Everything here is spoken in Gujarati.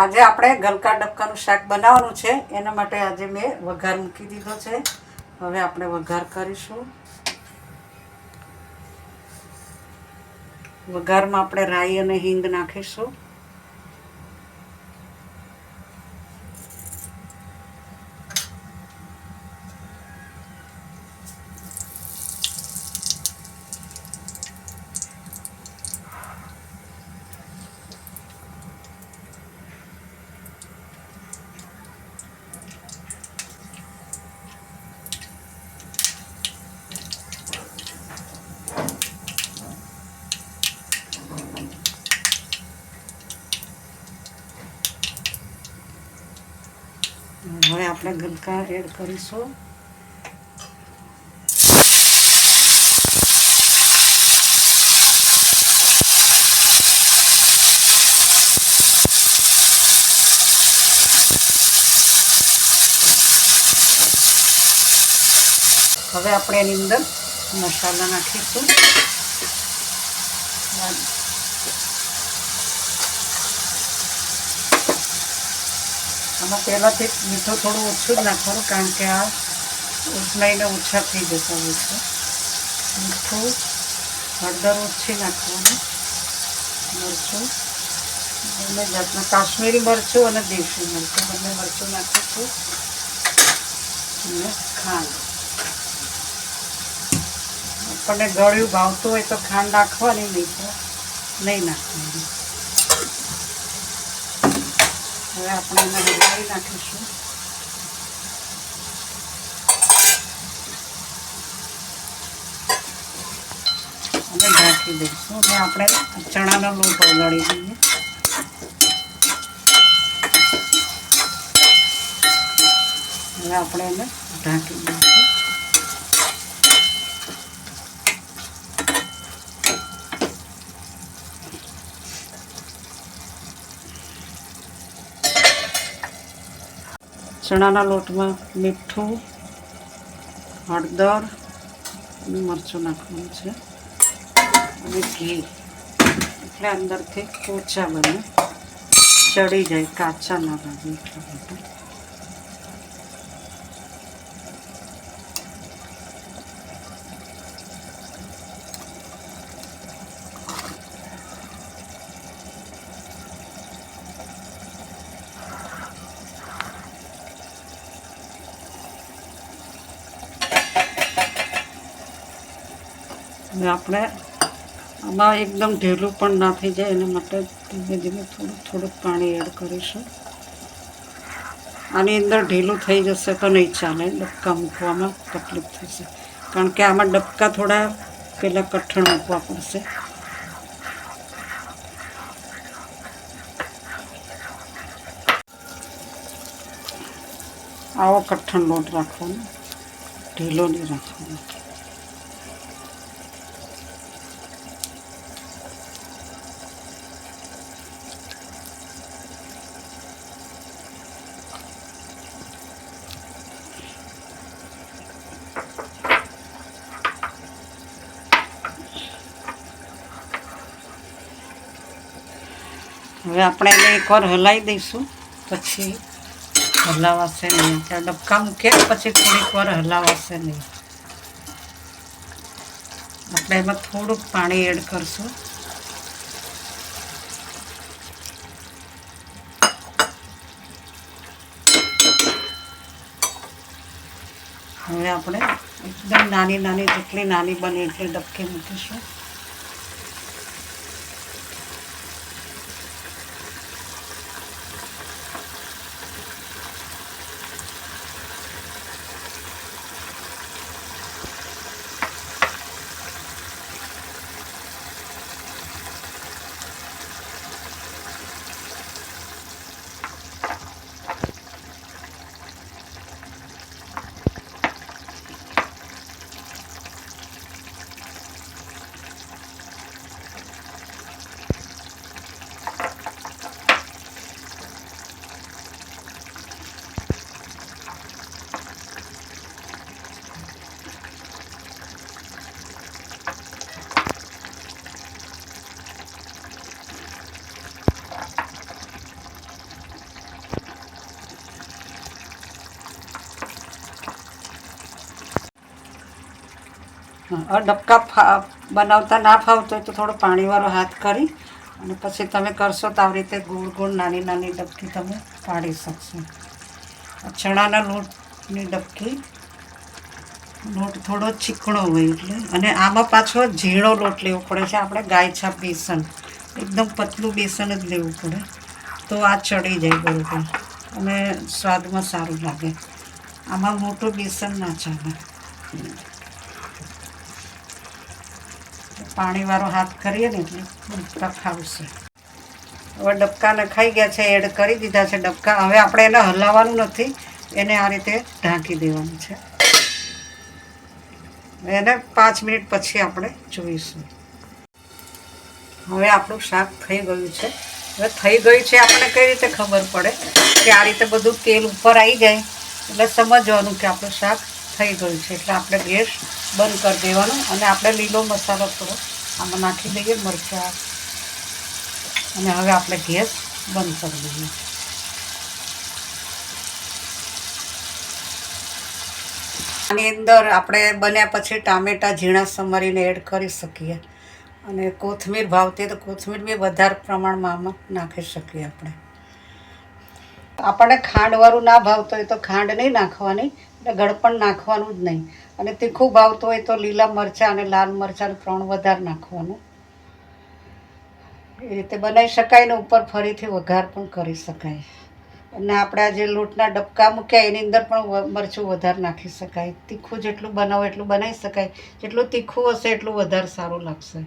આજે આપણે ગલકા ડબકાનું શાક બનાવવાનું છે. એના માટે આજે મેં વઘાર મૂકી દીધો છે. હવે આપણે વઘાર કરીશું. વઘારમાં આપણે રાઈ અને હિંગ નાખીશું. હવે આપણે ગલકા એડ કરીશું. હવે આપણે એની અંદર મસાલા નાખીશું. આમાં પહેલાંથી મીઠું થોડું ઓછું જ નાખવાનું કારણ કે આ ઉસનાઈને ઓછા થઈ જતા હોય છે. મીઠું, હળદર ઓછી નાખવાનું મરચું, બંને જાતના કાશ્મીરી મરચું અને દેશી મરચું. બંને મરચું નાખીશું. અને ખાંડ. આપણને ગળ્યું ભાવતું હોય તો ખાંડ નાખવાની, નહીં તો નહીં નાખવાની. હવે આપણે એને હલાવી નાખીશું. અને ઢાંકી દઈશું. અને આપણે ચણાનો લોટ ઓગાળી દઈએ. હવે આપણે એને ઢાંકી દઈશું. ચણાના લોટમાં મીઠું, હળદર અને મરચું નાખવાનું છે. અને ઘી. એટલે અંદરથી ઓછા બને. ચડી જાય, કાચા ના લાગે એટલા માટે. અને આપણે આમાં એકદમ ઢીલું પણ ના થઈ જાય, એના માટે ધીમે ધીમે થોડું થોડુંક પાણી એડ કરીશું. આની અંદર ઢીલું થઈ જશે તો નહીં ચાલે, ડબકા મૂકવામાં તકલીફ થશે. કારણ કે આમાં ડબકા થોડા પહેલાં કઠણ મૂકવા પડશે. આવો કઠણ લોટ રાખવાનો, ઢીલો નહીં રાખવાનો. હવે આપણે એને એકવાર હલાવી દઈશું. પછી હલાવાશે નહીં. ત્યાં ડબકા મૂકીએ પછી થોડીક વાર હલાવાશે નહીં. આપણે એમાં થોડુંક પાણી એડ કરશું. હવે આપણે એકદમ નાની નાની જેટલી નાની બને એટલી ડબકી મૂકીશું. ડબકા ફા- બનાવતા ના ફાવતો હોય તો થોડો પાણીવાળો હાથ કરી અને પછી તમે કરશો તો આવી રીતે ગોળ ગોળ નાની નાની ડબકી તમે પાડી શકશો. ચણાના લોટની ડબકી, લોટ થોડો ચીકણો હોય એટલે. અને આમાં પાછો ઝીણો લોટ લેવો પડે છે, આપણે ગાય છાપ બેસન. એકદમ પતલું બેસન જ લેવું પડે. તો આ ચડી જાય બરોબર. અને સ્વાદમાં સારું લાગે. આમાં મોટું બેસન ના ચાલે. પાણીવાળો હાથ કરીએ ને એટલે ડબકા હવે ડબકાને ખાઈ ગયા છે, એડ કરી દીધા છે ડબકા. હવે આપણે એને હલાવવાનું નથી, એને આ રીતે ઢાંકી દેવાનું છે. એને પાંચ મિનિટ પછી આપણે જોઈશું. હવે આપણું શાક થઈ ગયું છે. હવે થઈ ગયું છે, આપણને કઈ રીતે ખબર પડે કે આ રીતે બધું તેલ ઉપર આવી જાય. એટલે સમજવાનું કે આપણું શાક થઈ ગયું છે. એટલે આપણે ગેસ બંધ કરી દેવાનો અને આપણે લીલો મસાલો થોડો આમાં નાખી દઈએ મરચાં. અને હવે આપણે ગેસ બંધ કરી દઈએ. આની અંદર આપણે બન્યા પછી ટામેટાં, ઝીણા, સમારીને એડ કરી શકીએ. અને કોથમીર ભાવતી તો કોથમીર બી વધારે પ્રમાણમાં આમાં નાખી શકીએ આપણે. આપણને ખાંડવાળું ના ભાવતું હોય તો ખાંડ નહીં નાખવાની અને ગળપણ નાખવાનું જ નહીં. અને તીખું ભાવતું હોય તો લીલા મરચાં અને લાલ મરચાં ત્રણ વધારે નાખવાનું. એ રીતે બનાવી શકાય ને ઉપર ફરીથી વઘાર પણ કરી શકાય. અને આપણે જે લોટના ડબકા મૂક્યા, એની અંદર પણ મરચું વધારે નાખી શકાય. તીખું જેટલું બનાવો એટલું બનાવી શકાય. જેટલું તીખું હશે એટલું વધારે સારું લાગશે.